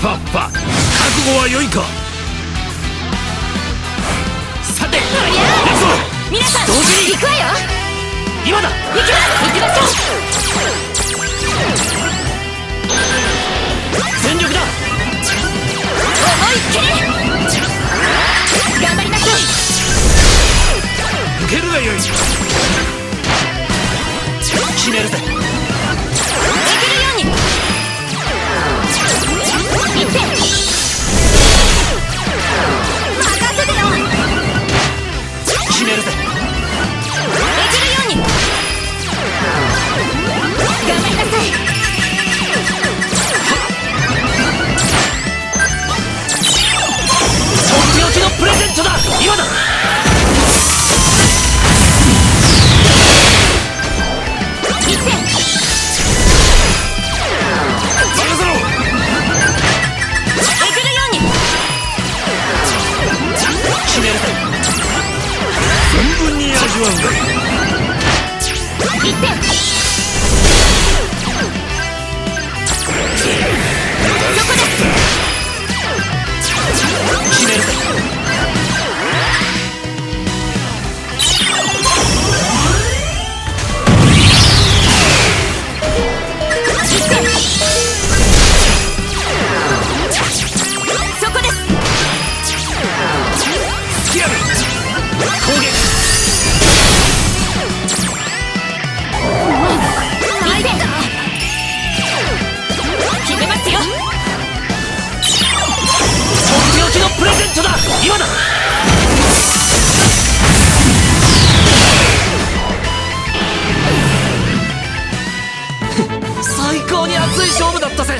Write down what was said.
ファッファ覚悟は良いか？さて行くぞ！皆さん同時に！行くわよ！今だ！行きます行きましょ全力だ！う思いっきり！頑張りましょう受けるがよい。決めるぜのプレゼントだ今だ。行っ最高に熱い勝負だったぜ。